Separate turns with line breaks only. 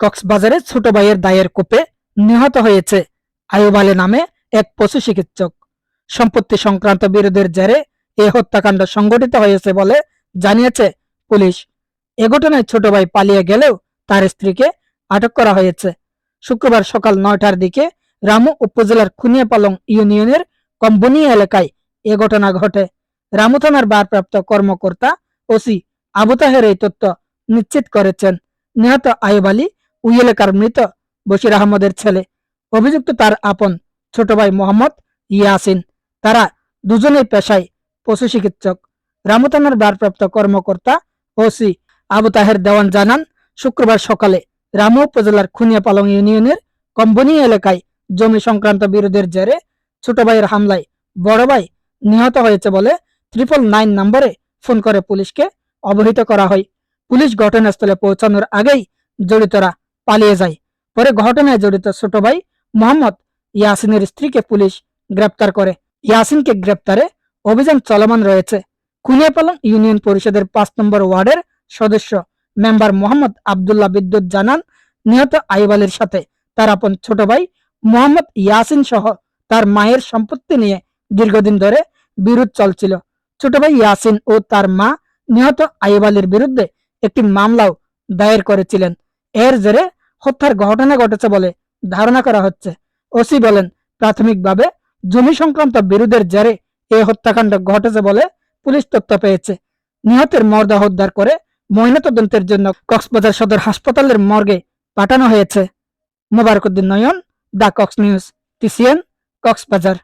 কক্সবাজারে ছোট ভাইয়ের দায়ের কোপে নিহত হয়েছে আয়ুব নামে এক পশু চিকিৎসক। সম্পত্তি সংক্রান্ত বিরোধের জেরে এ হত্যাকাণ্ড সংঘটিত হয়েছে বলে জানিয়েছে পুলিশ। এ ঘটনায় ছোট ভাই পালিয়ে গেলেও তার স্ত্রীকে আটক করা হয়েছে। শুক্রবার সকাল নয়টার দিকে রামু উপজেলার খুনিয়াপালং ইউনিয়নের কম্বনিয়া এলাকায় এ ঘটনা ঘটে। রামু থানার ভারপ্রাপ্ত কর্মকর্তা ওসি আবু তাহের এই তথ্য নিশ্চিত করেছেন। নিহত আয়ুব আলী ওই এলাকার মৃত বশির আহমদের ছেলে। অভিযুক্ত তার আপন ছোট ভাই মোহাম্মদ ইয়াসিন। তারা দুজনেই পেশায় পশু চিকিৎসক। রামু থানার ভারপ্রাপ্ত কর্মকর্তা ওসি আবু তাহের দেওয়ান জানান, শুক্রবার সকালে রামু উপজেলার খুনিয়াপালং ইউনিয়নের কম্বনি এলাকায় জমি সংক্রান্ত বিরোধের জেরে ছোট ভাইয়ের হামলায় বড় ভাই নিহত হয়েছে বলে ট্রিপল নাইন নম্বরে ফোন করে পুলিশকে অবহিত করা হয়। পুলিশ ঘটনাস্থলে পৌঁছানোর আগেই জড়িতরা পালিয়ে যায়। পরে ঘটনায় জড়িত ছোট ভাই মোহাম্মদ ইয়াসিনের স্ত্রীকে পুলিশ গ্রেপ্তার করে। ইয়াসিনকে গ্রেপ্তারে অভিযান চলমান রয়েছে। কুনিয়াপালং ইউনিয়ন পরিষদের পাঁচ নম্বর ওয়ার্ডের সদস্য মেম্বার মোহাম্মদ আবদুল্লাহ বিদ্যুৎ জানান, নিহত আইব সাথে তার আপন ছোট ভাই মোহাম্মদ ইয়াসিন সহ তার মায়ের সম্পত্তি নিয়ে দীর্ঘদিন ধরে বিরোধ চলছিল। ছোট ভাই ইয়াসিন ও তার মা নিহত আইব বিরুদ্ধে একটি মামলাও দায়ের করেছিলেন। এর জেরে হত্যার ঘটনা ঘটেছে বলে ধারণা করা হচ্ছে। ওসি বলেন, প্রাথমিকভাবে জমি সংক্রান্ত বিরোধের জেরে এই হত্যাকাণ্ড ঘটেছে বলে পুলিশ তথ্য পেয়েছে। নিহতের মরদেহ উদ্ধার করে ময়নাতদন্তের জন্য কক্সবাজার সদর হাসপাতালের মর্গে পাঠানো হয়েছে। Mobarakuddin Nayan, the Cox news, TCN, Cox's Bazar.